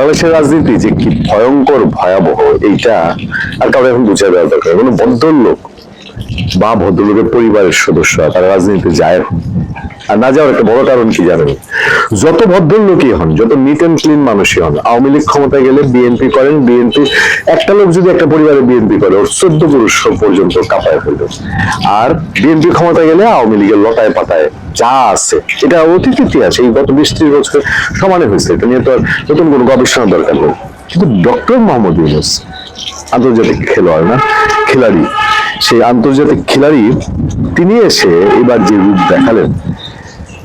বাংলাদেশের রাজনীতি যে কি ভয়ঙ্কর, ভয়াবহ, এইটা আর কারও এখন বুঝে দেওয়ার দরকার কোনো ভদ্রলোক বা ভদ্রলোকের পরিবারের সদস্য, তারা রাজনীতিতে যায়। আর না যাওয়ার একটা বড় কারণ কি জানেন? যত ভদ্রলোকই হন, যত নিট অ্যান্ড ক্লিন মানুষই হন, আওয়ামী লীগ ক্ষমতায় গেলে বিএনপি করেন বিএনপি একটা লোক যদি একটা পরিবারে বিএনপি করে, ওর চোদ্দ পুরুষ পর্যন্ত কাঁপায় ফেলবে। আর বিএনপি ক্ষমতায় গেলে আওয়ামী লীগের লতায় পাতায় যা আছে, এটা অতীত ইতিহাস এই গত বিশ ত্রিশ বছর সমানে হয়েছে, এটা নিয়ে তো আর নতুন কোনো গবেষণা দরকার নেই। কিন্তু ডক্টর মোহাম্মদ ইউনুস আন্তর্জাতিক খেলোয়াড় না খেলাড়ি, সেই আন্তর্জাতিক খেলাড়ি তিনি এসে এবার যে রূপ দেখালেন।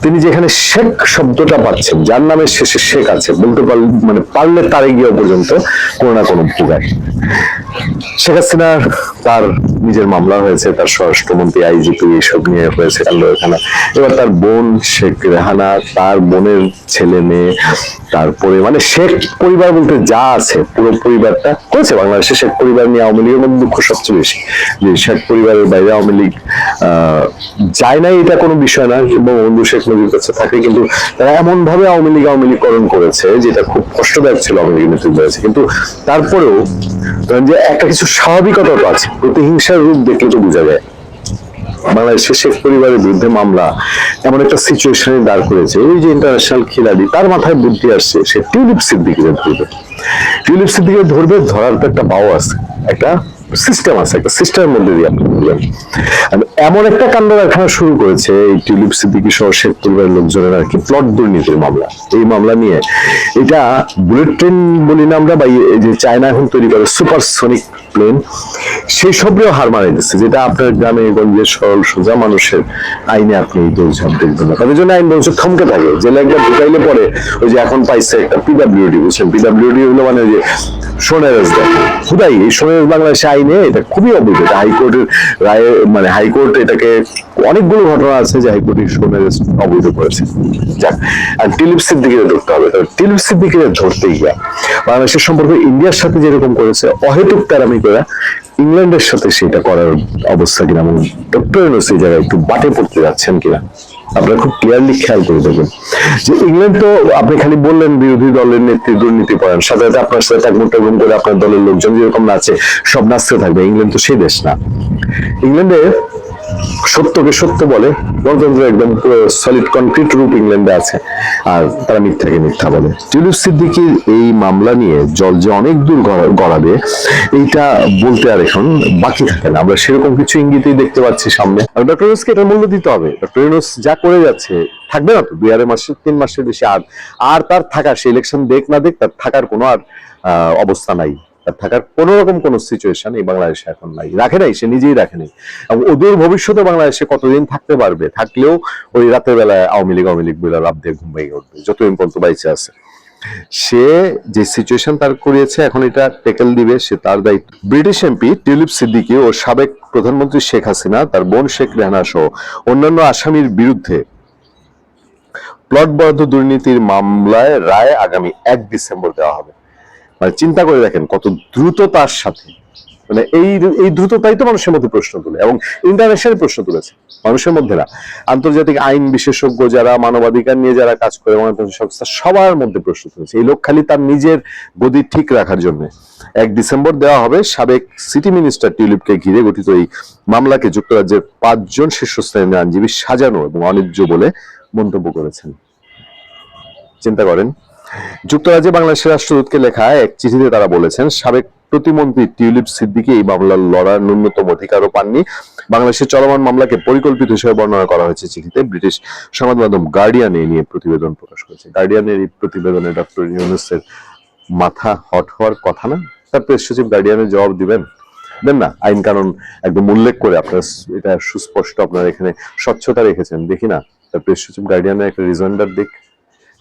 তিনি যেখানে শেখ শব্দটা পাচ্ছেন, যার নামের শেষে শেখ আছে, বলতে পারল মানে পারলে তারে গিয়ে পর্যন্ত কোনো না কোনো উপকার শেখ হাসিনার তার নিজের মামলা হয়েছে, তার স্বরাষ্ট্রমন্ত্রী, আইজিপি এইসব নিয়ে হয়েছে কালো এখানে এবার তার বোন শেখ রেহানা, তার বোনের ছেলে মেয়ে, তারপরে মানে শেখ পরিবার বলতে যা আছে, পুরো পরিবারটা করেছে বাংলাদেশে শেখ পরিবার নিয়ে আওয়ামী লীগের মধ্যে দুঃখ সবচেয়ে বেশি। যে শেখ পরিবারের বাইরে আওয়ামী লীগ যায় না এটা কোনো বিষয় না এবং বন্ধু শেখ মুজিবের কাছে থাকে, কিন্তু তারা এমন ভাবে আওয়ামী লীগ আওয়ামী লীগকরণ করেছে, যেটা খুব কষ্টদায়ক ছিল আওয়ামী লীগ নেতৃত্ব কিন্তু তারপরেও যে একটা কিছু স্বাভাবিকতা তো আছে। প্রতিহিংসার রূপ দেখলে তো বোঝা যায়। বাংলাদেশের শেখ পরিবারের বিরুদ্ধে মামলা এমন একটা সিচুয়েশনে দাঁড় করেছে। এই যে ইন্টারন্যাশনাল খেলাড়ি, তার মাথায় বুদ্ধি আসছে সে টিউলিপ সিদ্দিকে ধরবে। টিউলিপ সিদ্দিকে ধরবে, ধরার তো একটা বাও আছে। একটা সিস্টেম আছে, একটা সিস্টেমের মধ্যে দিয়ে এমন একটা কাণ্ড কারখানা শুরু করেছে, এই টিউলিপ সিদ্দিকি সহ শেখ পরিবারের লোকজনের আর কি প্লট দুর্নীতির মামলা। এই মামলা নিয়ে এটা বুলেট ট্রেন বলি না আমরা, বা এই যে চায়না এখন তৈরি করে সুপারসনিক প্লেন সেই সবরেও হার মারা গেছে যেটা আপনার গ্রামে, গঞ্জে সরল সোজা মানুষের আইনে আপনি দৌড়ঝাঁপ দেখবেন না। তাদের জন্য আইন বলছে থমকে থাকে। জেলে একবার ঢুকাইলে পরে ওই যে এখন পাইছে একটা পিডাব্লিউডি বুঝছেন? পিডাব্লিউডি হলো মানে যে সোনারাজ দেখে। খুদাই, এই সোনারাজ বাংলাদেশে আইনে এটা খুবই অবৈধ এটা হাইকোর্টের রায়ে মানে হাইকোর্ট এটাকে অনেকগুলো ঘটনা আছে যে হাইকোর্ট সোনারাজ অবৈধ করেছে। যাক, আর টিলিপ সিদ্দিকিরে ধরতে হবে। টিলিপ সিদ্দিকিরে ধরতে গিয়া বাংলাদেশের সম্পর্ক ইন্ডিয়ার সাথে যেরকম করেছে, অহেতুক প্যারামি করে ইংল্যান্ডের সাথে সেটা করার অবস্থা কিনা, এবং ডক্টর এই জায়গায় একটু বাটে পড়তে যাচ্ছেন কিনা। আপনারা খুব ক্লিয়ারলি খেয়াল করে দেখবেন যে ইংল্যান্ড তো আপনি খালি বললেন বিরোধী দলের নেত্রী দুর্নীতি পরায়ণ সাথে সাথে আপনার সাথে টাকমুট টাকমুট করে আপনার দলের লোকজন যেরকম নাচে, সব নাচতে থাকবে। ইংল্যান্ড তো সেই দেশ না। ইংল্যান্ডে সত্যকে সত্য বলে, গণতন্ত্র একদম সলিড কনক্রিট রূপ ইংল্যান্ডে আছে, আর তারা মিথ্যাকে মিথ্যা বলে। টিউলিপ সিদ্দিকির এই মামলা নিয়ে জল যে অনেক দূর গড়াবে, এইটা বলতে আর এখন বাকি থাকে না। আমরা সেরকম কিছু ইঙ্গিতই দেখতে পাচ্ছি সামনে। আর ডক্টর ইউনুসকে এটা মূল্য দিতে হবে। ডক্টর ইউনুস যা করে যাচ্ছে, থাকবে না তো? দুই আড়াই মাসে, তিন মাসের বেশি আর আর তার থাকার, সে ইলেকশন দেখ না দেখ, তার থাকার কোনো আর অবস্থা নাই। তার থাকার কোন রকম কোন সিচুয়েশন এই বাংলাদেশে এখন নাই। রাখে নাই, সে নিজেই রাখে নাই। এবং ওদের ভবিষ্যতে বাংলাদেশে কতদিন থাকতে পারবে, থাকলেও ওই রাতের বেলায় আওয়ামী লীগ আওয়ামী লীগ বলে লাভ দিয়ে ঘুম ভেঙে উঠবে। যতদিন পর্যন্ত বাইচে আছে। সে যে সিচুয়েশন তার করিয়েছে, এখন এটা টেকেল দিবে, সে তার দায়িত্ব। ব্রিটিশ এমপি টিউলিপ সিদ্দিকি ও সাবেক প্রধানমন্ত্রী শেখ হাসিনা, তার বোন শেখ রেহানা সহ অন্যান্য আসামির বিরুদ্ধে প্লট বরাদ্দ দুর্নীতির মামলায় রায় আগামী এক ডিসেম্বর দেওয়া হবে। মানে চিন্তা করে দেখেন কত দ্রুততার সাথে। মানে এই এই দ্রুততাই তো মানুষের মধ্যে প্রশ্ন তুলে এবং ইন্টারন্যাশনাল প্রশ্ন তুলেছে, মানুষের মধ্যে না আন্তর্জাতিক আইন বিশেষজ্ঞ যারা, মানবাধিকার নিয়ে যারা কাজ করে, মানবাধিকার সংস্থা সবার মধ্যে প্রশ্ন তুলেছে। এই লোক খালি তার নিজের গদি ঠিক রাখার জন্য। এক ডিসেম্বর দেওয়া হবে সাবেক সিটি মিনিস্টার টিউলিপকে ঘিরে গঠিত এই মামলাকে যুক্তরাজ্যের পাঁচজন শীর্ষস্থানীয় আইনজীবী সাজানো এবং অনিজ্য বলে মন্তব্য করেছেন। চিন্তা করেন যুক্তরাজ্যে বাংলাদেশের রাষ্ট্রদূতকে লেখা এক চিঠিতে তারা বলেছেন, সাবেক প্রতিমন্ত্রী টিউলিপ সিদ্দিকি এই মামলার লড়ার ন্যূনতম অধিকারও পাননি। বাংলাদেশের চলমান মামলাকে পরিকল্পিত হিসেবে বর্ণনা করা হয়েছে চিঠিতে। ব্রিটিশ সংবাদ মাধ্যম গার্ডিয়ান এই নিয়ে প্রতিবেদন প্রকাশ করেছে। গার্ডিয়ানের এই প্রতিবেদনে ডক্টর ইউনুসের মাথা হট হওয়ার কথা না? তার প্রেস সচিব গার্ডিয়ানের জবাব দিবেন? দেন না, আইন কানুন একদম উল্লেখ করে আপনার এটা সুস্পষ্ট আপনার এখানে স্বচ্ছতা রেখেছেন। দেখি না, তার প্রেস সচিব গার্ডিয়ানের একটা রিজয়েন্ডার দিক।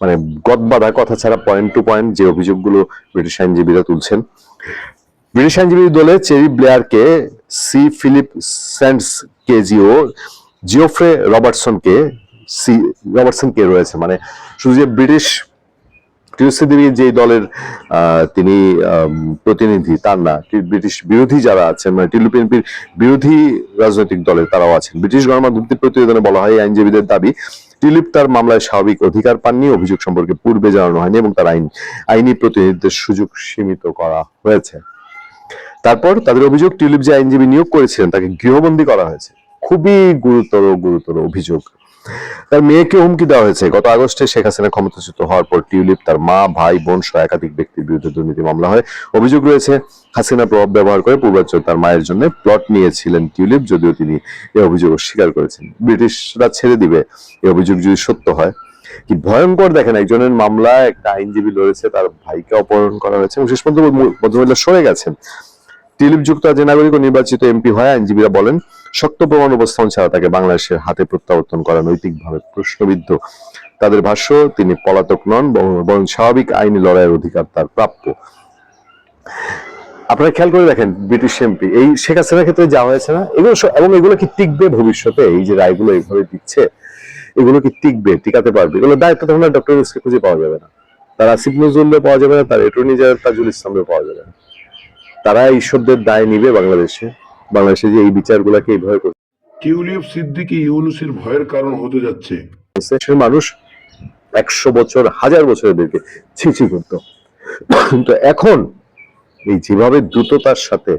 মানে গদ গদবাধা কথা ছাড়া পয়েন্ট টু পয়েন্ট যে অভিযোগগুলো ব্রিটিশ আইনজীবীরা তুলছেন। ব্রিটিশ আইনজীবী দলে চেরি ব্লেয়ারকে, সি ফিলিপ স্যান্ডস কেজিও, জিওফ্রে রবার্টসনকে, সি রবার্টসন কে রয়েছে। মানে শুধু যে ব্রিটিশ টিউসিদিবি যে দলের তিনি প্রতিনিধি, তার না ব্রিটিশ বিরোধী যারা আছেন মানে টিলুপিএনপির বিরোধী রাজনৈতিক দলের তারাও আছেন। ব্রিটিশ গণমাধ্যমটির প্রতিবেদনে বলা হয় আইনজীবীদের দাবি টিলিপ তার মামলায় স্বাভাবিক অধিকার পাননি, অভিযোগ সম্পর্কে পূর্বে জানানো হয়নি এবং তার আইন আইনি প্রতিনিধিদের সুযোগ সীমিত করা হয়েছে। তারপর তাদের অভিযোগ টিউলিপ যে আইনজীবী নিয়োগ করেছিলেন, তাকে গৃহবন্দী করা হয়েছে। খুবই গুরুতর গুরুতর অভিযোগ। তার মেয়েকে হুমকি দেওয়া হয়েছে। গত আগস্টে শেখ হাসিনা ক্ষমতাচ্যুত হওয়ার পর টিউলিপ তার মা, ভাই, বোন সহ একাধিক ব্যক্তির বিরুদ্ধে দুর্নীতি মামলা হয় অভিযোগ রয়েছে। হাসিনা প্রভাব ব্যবহার করে পূর্বাচল তার মায়ের জন্য প্লট নিয়েছিলেন টিউলিপ, যদিও তিনি এ অভিযোগ অস্বীকার করেছেন। ব্রিটিশরা ছেড়ে দিবে, এ অভিযোগ যদি সত্য হয়। কি ভয়ঙ্কর দেখেন, একজনের মামলায় একটা আইনজীবী লড়েছে, তার ভাইকে অপহরণ করা হয়েছে এবং শেষ পর্যন্ত ভদ্রমহিলা সরে গেছেন টিলিপ যুক্তরাজ্যের নাগরিক ও নির্বাচিত এমপি হয় আইনজীবীরা বলেন, শক্ত প্রমাণ উপস্থাপন ছাড়া তাকে বাংলাদেশের হাতে প্রত্যাবর্তন করা নৈতিকভাবে প্রশ্নবিদ্ধ। তাদের ভাষ্য, তিনি পলাতক নন, বরং- স্বাভাবিক আইনি লড়াইয়ের অধিকার তার প্রাপ্য। আপনারা খেয়াল করে দেখেন, ব্রিটিশ এমপি, এই শেখ হাসিনার ক্ষেত্রে যা হয়েছে না, এগুলো এবং এগুলো কি টিকবে ভবিষ্যতে? এই যে রায়গুলো এইভাবে দিচ্ছে, এগুলো কি টিকবে? টিকাতে পারবে? এগুলো দায়িত্ব তখন ডক্টর খুঁজে পাওয়া যাবে না। তার আসিফ নজরুল্লে পাওয়া যাবে না, তার অ্যাটর্নি জেনারেল তাজুল ইসলামে পাওয়া যাবে না। তারা ঈশ্বরদের দায় নিবে বাংলাদেশে। বাংলাদেশে যে এই বিচারগুলোকে এইভাবে টিউলিপ সিদ্দিকী ইউনুসের ভয়ের কারণ হতে যাচ্ছে। মানুষ একশো বছর হাজার বছর এদেরকে ছিছি করতো। কিন্তু এখন এই যেভাবে দ্রুততার সাথে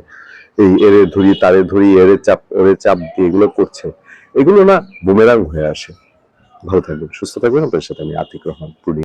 এই এরে ধরি তারে ধরি এরে চাপ ওরে চাপ দিয়ে এগুলো করছে এগুলো না বুমেরাং হয়ে আসে। ভালো থাকবেন সুস্থ থাকবেন। আপনার সাথে আমি আতিক রহমান পূর্ণিমা